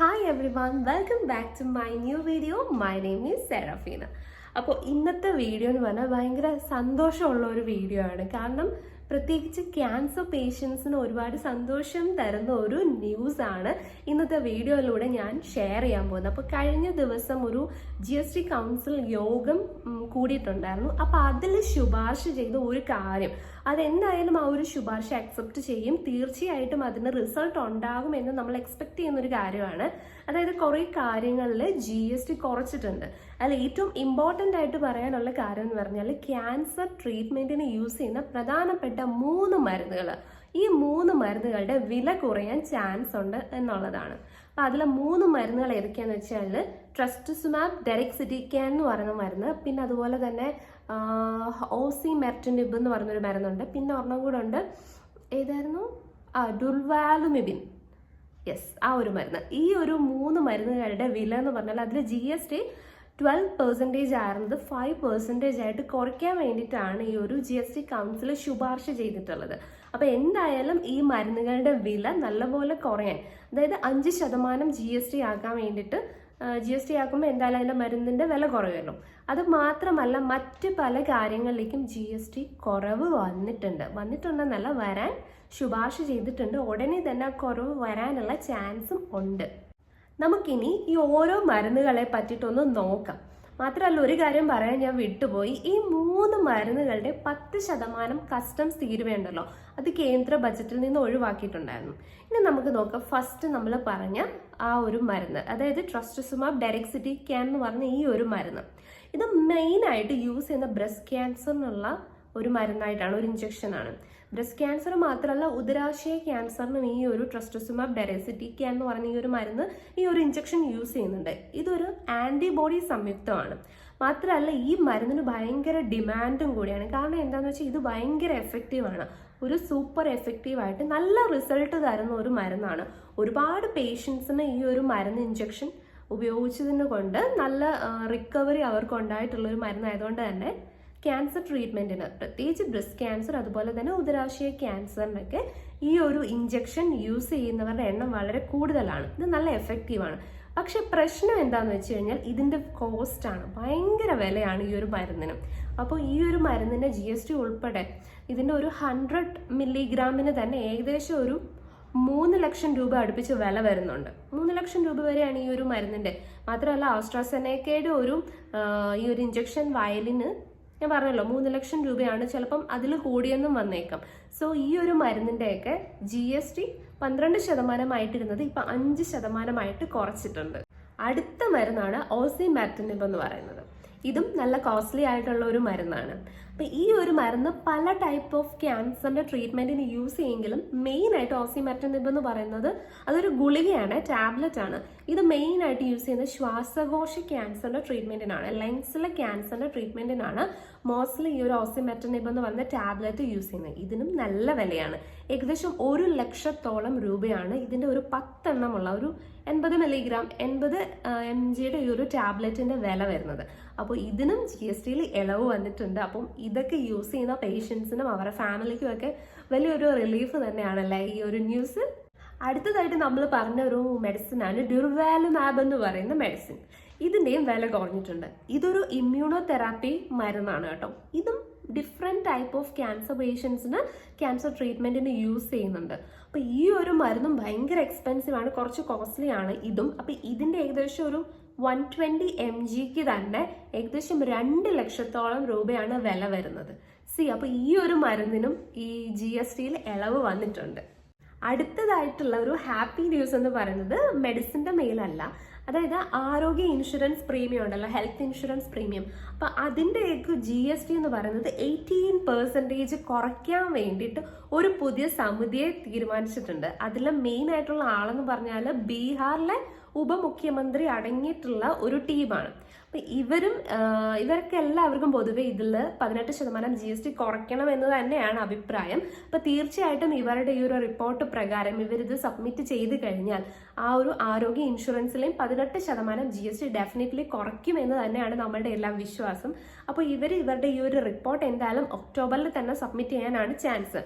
Hi everyone welcome back to my new video my name is Serafina അപ്പോൾ ഇന്നത്തെ video എന്ന് പറഞ്ഞാൽ ഭയങ്കര സന്തോഷമുള്ള ഒരു വീഡിയോ ആണ്. കാരണം പ്രത്യേകിച്ച് ക്യാൻസർ പേഷ്യൻസിന് ഒരുപാട് സന്തോഷം തരുന്ന ഒരു ന്യൂസ് ആണ് ഇന്നത്തെ വീഡിയോയിലൂടെ ഞാൻ ഷെയർ ചെയ്യാൻ പോകുന്നത്. അപ്പോൾ കഴിഞ്ഞ ദിവസം ഒരു ജി എസ് ടി കൗൺസിൽ യോഗം കൂടിയിട്ടുണ്ടായിരുന്നു. അപ്പോൾ അതിൽ ശുപാർശ ചെയ്ത ഒരു കാര്യം അതെന്തായാലും ആ ഒരു ശുപാർശ അക്സെപ്റ്റ് ചെയ്യും. തീർച്ചയായിട്ടും അതിന് റിസൾട്ട് ഉണ്ടാകും എന്ന് നമ്മൾ എക്സ്പെക്ട് ചെയ്യുന്ന ഒരു കാര്യമാണ്. അതായത് കുറേ കാര്യങ്ങളിൽ ജി എസ് ടി കുറച്ചിട്ടുണ്ട്. അതിൽ ഏറ്റവും ഇമ്പോർട്ടന്റ് ആയിട്ട് പറയാനുള്ള കാര്യം എന്ന് പറഞ്ഞാൽ ക്യാൻസർ ട്രീറ്റ്മെന്റിന് യൂസ് ചെയ്യുന്ന പ്രധാനപ്പെട്ട മൂന്ന് മരുന്നുകൾ ഈ മൂന്ന് മരുന്നുകളുടെ വില കുറയാൻ ചാൻസ് ഉണ്ട് എന്നുള്ളതാണ്. അപ്പോൾ അതിലെ മൂന്ന് മരുന്നുകൾ ഏതൊക്കെയാണെന്ന് വെച്ചാൽ ട്രസ്റ്റുസുമാബ് ഡെറിക്സിറ്റിക്കാൻ എന്ന് പറയുന്ന മരുന്ന്. പിന്നെ അതുപോലെ തന്നെ ഓസി മെർട്ടിനിബ് എന്ന് പറയുന്നൊരു മരുന്നുണ്ട്. പിന്നെ ഒരെണ്ണം കൂടെ ഉണ്ട്. ഏതായിരുന്നു? ആ ഡുൽവാലുമിബിൻ യെസ് ആ ഒരു മരുന്ന്. ഈ ഒരു മൂന്ന് മരുന്നുകളുടെ വില എന്ന് പറഞ്ഞാൽ അതിൽ G S T twelve percentage ആയിരുന്നത് ഫൈവ് പെർസെന്റേജ് ആയിട്ട് കുറയ്ക്കാൻ വേണ്ടിയിട്ടാണ് ഈ ഒരു ജി എസ് ടി കൗൺസിൽ ശുപാർശ ചെയ്തിട്ടുള്ളത്. അപ്പോൾ എന്തായാലും ഈ മരുന്നുകളുടെ വില നല്ലപോലെ കുറയാൻ അതായത് അഞ്ച് ശതമാനം ജി എസ് ടി ആക്കാൻ വേണ്ടിയിട്ട് ജി എസ് ടി ആക്കുമ്പോൾ എന്തായാലും അതിന്റെ മരുന്നിന്റെ വില കുറയുമല്ലോ. അത് മാത്രമല്ല മറ്റ് പല കാര്യങ്ങളിലേക്കും ജി എസ് ടി കുറവ് വന്നിട്ടുണ്ട്. വന്നിട്ടുണ്ടെന്നല്ല വരാൻ ശുപാർശ ചെയ്തിട്ടുണ്ട്. ഉടനെ തന്നെ ആ കുറവ് വരാനുള്ള ചാൻസും ഉണ്ട്. നമുക്കിനി ഈ ഓരോ മരുന്നുകളെ പറ്റിയിട്ടൊന്ന് നോക്കാം. മാത്രമല്ല ഒരു കാര്യം പറയാൻ ഞാൻ വിട്ടുപോയി. ഈ മൂന്ന് മരുന്നുകളുടെ പത്ത് ശതമാനം കസ്റ്റംസ് തീരുവയുണ്ടല്ലോ. അത് കേന്ദ്ര ബജറ്റിൽ നിന്ന് ഒഴിവാക്കിയിട്ടുണ്ടായിരുന്നു. ഇനി നമുക്ക് നോക്കാം. ഫസ്റ്റ് നമ്മൾ പറഞ്ഞ ആ ഒരു മരുന്ന്. അതായത് ട്രസ്റ്റുസുമാബ് ഡയറക്സിറ്റി ക്യാൻ എന്ന് പറഞ്ഞ ഈ ഒരു മരുന്ന്. ഇത് മെയിനായിട്ട് യൂസ് ചെയ്യുന്ന ബ്രസ്റ്റ് ക്യാൻസറിനുള്ള ഒരു മരുന്നായിട്ടാണ് ഒരു ഇഞ്ചക്ഷൻ ആണ് ബ്രസ്റ്റ് ക്യാൻസർ മാത്രമല്ല ഉദരാശയ ക്യാൻസറിനും ഈ ഒരു ട്രസ്റ്റസുമാബ് ഡെറസിറ്റിക്ക എന്ന് പറഞ്ഞ ഈ ഒരു മരുന്ന് ഈ ഒരു ഇഞ്ചക്ഷൻ യൂസ് ചെയ്യുന്നുണ്ട്. ഇതൊരു ആന്റിബോഡി സംയുക്തമാണ്. മാത്രമല്ല ഈ മരുന്നിന് ഭയങ്കര ഡിമാൻഡും കൂടിയാണ്. കാരണം എന്താണെന്ന് വെച്ചാൽ ഇത് ഭയങ്കര എഫക്റ്റീവ് ആണ് ഒരു സൂപ്പർ എഫക്റ്റീവ് ആയിട്ട് നല്ല റിസൾട്ട് തരുന്ന ഒരു മരുന്നാണ്. ഒരുപാട് പേഷ്യൻസിന് ഈ ഒരു മരുന്ന് ഇഞ്ചക്ഷൻ ഉപയോഗിച്ചതിന് കൊണ്ട് നല്ല റിക്കവറി അവർക്ക് ഉണ്ടായിട്ടുള്ള ഒരു മരുന്നായതുകൊണ്ട് തന്നെ ക്യാൻസർ ട്രീറ്റ്മെന്റിന് പ്രത്യേകിച്ച് ബ്രസ്റ്റ് ക്യാൻസർ അതുപോലെ തന്നെ ഉദരാശയ ക്യാൻസറിനൊക്കെ ഈ ഒരു ഇഞ്ചക്ഷൻ യൂസ് ചെയ്യുന്നവരുടെ എണ്ണം വളരെ കൂടുതലാണ്. ഇത് നല്ല എഫക്റ്റീവ് ആണ്. പക്ഷെ പ്രശ്നം എന്താണെന്ന് വെച്ച് കഴിഞ്ഞാൽ ഇതിന്റെ കോസ്റ്റ് ആണ്. ഭയങ്കര വിലയാണ് ഈ ഒരു മരുന്നിന്. അപ്പോൾ ഈ ഒരു മരുന്നിന്റെ ജി എസ് ടി ഉൾപ്പെടെ ഇതിന്റെ ഒരു ഹൺഡ്രഡ് മില്ലിഗ്രാമിന് തന്നെ ഏകദേശം ഒരു മൂന്ന് ലക്ഷം രൂപ അടുപ്പിച്ച് വില വരുന്നുണ്ട്. മൂന്ന് ലക്ഷം രൂപ വരെയാണ് ഈ ഒരു മരുന്നിന്റെ. മാത്രമല്ല ഓസ്ട്രാസെനേക്കയുടെ ഒരു ഈ ഒരു ഇഞ്ചക്ഷൻ വയലിന് ഞാൻ പറഞ്ഞല്ലോ മൂന്ന് ലക്ഷം രൂപയാണ് ചിലപ്പം അതിൽ കൂടിയെന്നും വന്നേക്കാം. സോ ഈ ഒരു മരുന്നിന്റെയൊക്കെ ജി എസ് ടി പന്ത്രണ്ട് ശതമാനമായിട്ടിരുന്നത് ഇപ്പം അഞ്ച് ശതമാനമായിട്ട് കുറച്ചിട്ടുണ്ട്. അടുത്ത മരുന്നാണ് ഓസി മാറ്റിനിബ് എന്ന് പറയുന്നത്. ഇതും നല്ല കോസ്റ്റ്ലി ആയിട്ടുള്ള ഒരു മരുന്നാണ്. അപ്പം ഈ ഒരു മരുന്ന് പല ടൈപ്പ് ഓഫ് ക്യാൻസറിന്റെ ട്രീറ്റ്മെന്റിന് യൂസ് ചെയ്യുമെങ്കിലും മെയിൻ ആയിട്ട് ഓസിമെറ്റനിബ് എന്ന് പറയുന്നത് അതൊരു ഗുളികയാണ് ടാബ്ലറ്റ് ആണ്. ഇത് മെയിൻ ആയിട്ട് യൂസ് ചെയ്യുന്നത് ശ്വാസകോശ ക്യാൻസറിന്റെ ട്രീറ്റ്മെന്റിനാണ് ലങ്സിലെ ക്യാൻസറിന്റെ ട്രീറ്റ്മെന്റിനാണ് മോസ്റ്റ്ലി ഈ ഒരു ഓസിമെറ്റനിബ് എന്ന് പറഞ്ഞ ടാബ്ലറ്റ് യൂസ് ചെയ്യുന്നത്. ഇതിനും നല്ല വിലയാണ്. ഏകദേശം ഒരു ലക്ഷത്തോളം രൂപയാണ് ഇതിന്റെ ഒരു പത്തെണ്ണമുള്ള ഒരു എൺപത് മില്ലിഗ്രാം എൺപത് എം ജിയുടെ ഈ ഒരു ടാബ്ലറ്റിന്റെ വില വരുന്നത്. അപ്പോൾ ഇതിനും ജി എസ് ടിയിൽ ഇളവ് വന്നിട്ടുണ്ട്. അപ്പം ഇതൊക്കെ യൂസ് ചെയ്യുന്ന പേഷ്യൻസിനും അവരുടെ ഫാമിലിക്കും ഒക്കെ വലിയൊരു റിലീഫ് തന്നെയാണല്ലേ ഈ ഒരു ന്യൂസ് അടുത്തതായിട്ട് നമ്മൾ പറഞ്ഞ ഒരു മെഡിസിൻ ആണ് ഡ്യൂർവാലുമാബ് എന്ന് പറയുന്ന മെഡിസിൻ ഇതിന്റെയും വില കുറഞ്ഞിട്ടുണ്ട്. ഇതൊരു ഇമ്മ്യൂണോ തെറാപ്പി മരുന്നാണ് കേട്ടോ. ഇതും ഡിഫറെന്റ് ടൈപ്പ് ഓഫ് ക്യാൻസർ പേഷ്യൻസിന് ക്യാൻസർ ട്രീറ്റ്മെന്റിന് യൂസ് ചെയ്യുന്നുണ്ട്. അപ്പോൾ ഈ ഒരു മരുന്നും ഭയങ്കര എക്സ്പെൻസീവ് ആണ് കുറച്ച് കോസ്റ്റ്ലി ആണ് ഇതും. അപ്പോൾ ഇതിന്റെ ഏകദേശം ഒരു വൺ ട്വന്റി എം ജിക്ക് തന്നെ ഏകദേശം രണ്ട് ലക്ഷത്തോളം രൂപയാണ് വില വരുന്നത്. സി അപ്പോൾ ഈ ഒരു മരുന്നിനും ഈ ജി എസ് ടിയിൽ ഇളവ് വന്നിട്ടുണ്ട്. അടുത്തതായിട്ടുള്ള ഒരു ഹാപ്പി ന്യൂസ് എന്ന് പറയുന്നത് മെഡിസിന്റെ മേലല്ല. അതായത് ആരോഗ്യ ഇൻഷുറൻസ് പ്രീമിയം ഉണ്ടല്ലോ ഹെൽത്ത് ഇൻഷുറൻസ് പ്രീമിയം. അപ്പൊ അതിന്റെയൊക്കെ ജി എസ് ടി എന്ന് പറയുന്നത് എയ്റ്റീൻ പെർസെന്റേജ് കുറയ്ക്കാൻ വേണ്ടിയിട്ട് ഒരു പുതിയ സമിതിയെ തീരുമാനിച്ചിട്ടുണ്ട്. അതിൽ മെയിൻ ആയിട്ടുള്ള ആളെന്ന് പറഞ്ഞാൽ ബീഹാറിലെ ഉപമുഖ്യമന്ത്രി അടങ്ങിയിട്ടുള്ള ഒരു ടീമാണ്. അപ്പൊ ഇവരും ഇവർക്ക് എല്ലാവർക്കും പൊതുവെ ഇതിൽ പതിനെട്ട് ശതമാനം ജി എസ് ടി കുറയ്ക്കണം എന്ന് തന്നെയാണ് അഭിപ്രായം. അപ്പൊ തീർച്ചയായിട്ടും ഇവരുടെ ഈ ഒരു റിപ്പോർട്ട് പ്രകാരം ഇവരിത് സബ്മിറ്റ് ചെയ്ത് കഴിഞ്ഞാൽ ആ ഒരു ആരോഗ്യ ഇൻഷുറൻസിലെയും പതിനെട്ട് ശതമാനം ജി എസ് ടി ഡെഫിനറ്റ്ലി കുറയ്ക്കും എന്ന് തന്നെയാണ് നമ്മളുടെ എല്ലാം വിശ്വാസം. അപ്പോൾ ഇവർ ഇവരുടെ ഈ ഒരു റിപ്പോർട്ട് എന്തായാലും ഒക്ടോബറിൽ തന്നെ സബ്മിറ്റ് ചെയ്യാനാണ് ചാൻസ്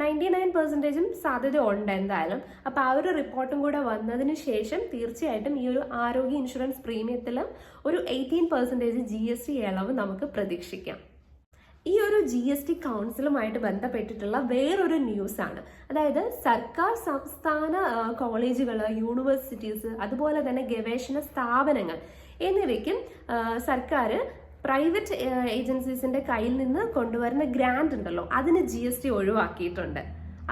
നയന്റി നയൻ പെർസെന്റേജും സാധ്യത ഉണ്ട് എന്തായാലും. അപ്പോൾ ആ ഒരു റിപ്പോർട്ടും കൂടെ വന്നതിന് ശേഷം തീർച്ചയായിട്ടും ഈ ഒരു ആരോഗ്യ ഇൻഷുറൻസ് പ്രീമിയത്തിൽ ഒരു eighteen percentage G S T ഇളവ് നമുക്ക് പ്രതീക്ഷിക്കാം. ഈ ഒരു ജി എസ് ടി കൗൺസിലുമായിട്ട് ബന്ധപ്പെട്ടിട്ടുള്ള വേറൊരു ന്യൂസാണ്. അതായത് സർക്കാർ സംസ്ഥാന കോളേജുകൾ യൂണിവേഴ്സിറ്റീസ് അതുപോലെ തന്നെ ഗവേഷണ സ്ഥാപനങ്ങൾ എന്നിവയ്ക്കും സർക്കാർ പ്രൈവറ്റ് ഏജൻസീസിന്റെ കയ്യിൽ നിന്ന് കൊണ്ടുവരുന്ന ഗ്രാൻഡ് ഉണ്ടല്ലോ അതിന് ജി എസ് ടി ഒഴിവാക്കിയിട്ടുണ്ട്.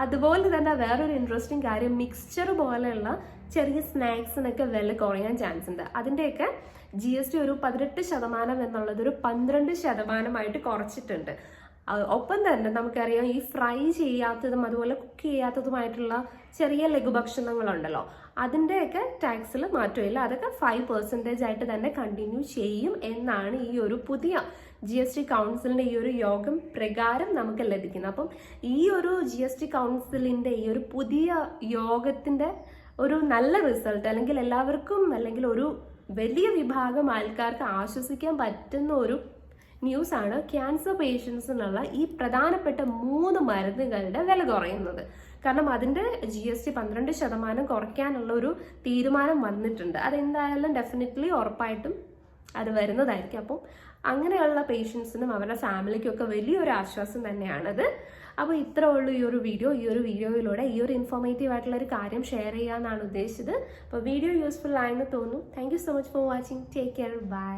അതുപോലെ തന്നെ വേറൊരു ഇൻട്രസ്റ്റിംഗ് കാര്യം മിക്സ്ചർ പോലെയുള്ള ചെറിയ സ്നാക്സിനൊക്കെ വില കുറയാൻ ചാൻസ് ഉണ്ട്. അതിന്റെയൊക്കെ ജി എസ് ടി ഒരു പതിനെട്ട് ശതമാനം എന്നുള്ളത് ഒരു പന്ത്രണ്ട് ശതമാനമായിട്ട് കുറച്ചിട്ടുണ്ട്. ഒപ്പം തന്നെ നമുക്കറിയാം ഈ ഫ്രൈ ചെയ്യാത്തതും അതുപോലെ കുക്ക് ചെയ്യാത്തതുമായിട്ടുള്ള ചെറിയ ലഘുഭക്ഷണങ്ങളുണ്ടല്ലോ അതിന്റെയൊക്കെ ടാക്സിൽ മാറ്റമില്ല അതൊക്കെ ഫൈവ് പെർസെന്റേജ് ആയിട്ട് തന്നെ കണ്ടിന്യൂ ചെയ്യും എന്നാണ് ഈ ഒരു പുതിയ ജി എസ് ടി കൗൺസിലിന്റെ ഈ ഒരു യോഗം പ്രകാരം നമുക്ക് ലഭിക്കുന്നത്. അപ്പം ഈ ഒരു ജി എസ് ടി കൗൺസിലിന്റെ ഈ ഒരു പുതിയ യോഗത്തിന്റെ ഒരു നല്ല റിസൾട്ട് അല്ലെങ്കിൽ എല്ലാവർക്കും അല്ലെങ്കിൽ ഒരു വലിയ വിഭാഗം ആൾക്കാർക്ക് ആശ്വസിക്കാൻ പറ്റുന്ന ഒരു ന്യൂസ് ആണ് ക്യാൻസർ പേഷ്യൻസിനുള്ള ഈ പ്രധാനപ്പെട്ട മൂന്ന് മരുന്നുകളുടെ വില കുറയുന്നത്. കാരണം അതിന്റെ ജി എസ് ടി പന്ത്രണ്ട് ശതമാനം കുറയ്ക്കാനുള്ള ഒരു തീരുമാനം വന്നിട്ടുണ്ട്. അതെന്തായാലും ഡെഫിനറ്റ്ലി ഉറപ്പായിട്ടും അത് വരുന്നതായിരിക്കും. അപ്പം അങ്ങനെയുള്ള പേഷ്യൻസിനും അവരുടെ ഫാമിലിക്കും ഒക്കെ വലിയൊരു ആശ്വാസം തന്നെയാണത്. അപ്പോൾ ഇത്ര ഉള്ളൂ ഈ ഒരു വീഡിയോ ഈ ഒരു വീഡിയോയിലൂടെ ഈ ഒരു ഇൻഫോർമേറ്റീവ് ആയിട്ടുള്ള ഒരു കാര്യം ഷെയർ ചെയ്യാമെന്നാണ് ഉദ്ദേശിച്ചത്. അപ്പോൾ വീഡിയോ യൂസ്ഫുൾ ആയെന്ന് തോന്നുന്നു. Thank so much for watching take care bye